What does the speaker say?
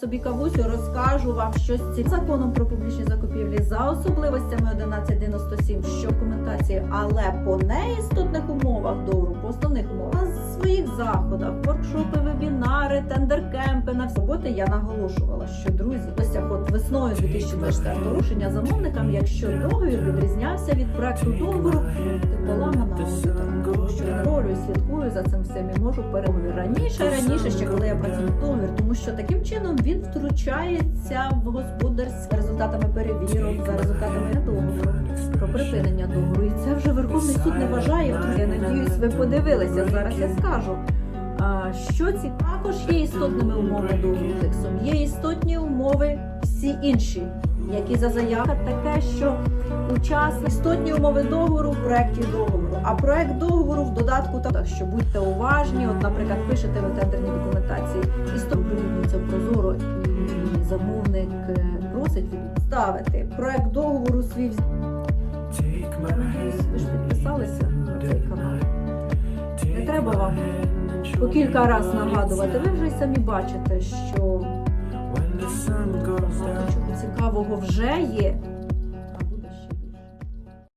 Собі кавусю розкажу вам щось ці законом про публічні закупівлі за особливостями 1197, що в коментації, але по неістотних умовах договору, по основних умовах своїх заходах, воркшопи, вебінари, тендеркемпи на роботи я наголошувала, що друзі, ось як от весною 2024 рушення замовникам, якщо договір відрізнявся від проекту договору, ти поламана аудитором, тому що контролюю, слідкую за цим всім і можу переговір раніше, раніше ще коли я що таким чином він втручається в господарські результатами перевірок, за результатами договору про припинення договору. І це вже Верховний суд не вважає. Я надіюсь, ви подивилися. Зараз я скажу. Що ці також є істотними умовами договору тексом. Є істотні умови всі інші, які за заявка таке, що учасник істотні умови договору в проєкті договору. А проект договору в додатку так, що будьте уважні. От, наприклад, пишете ви тендерні документації, замовник е, просить ставити проект договору свій. ви ж підписалися на цей канал. Не треба вам по кілька разів нагадувати. Ви вже й самі бачите, що багато чого цікавого вже є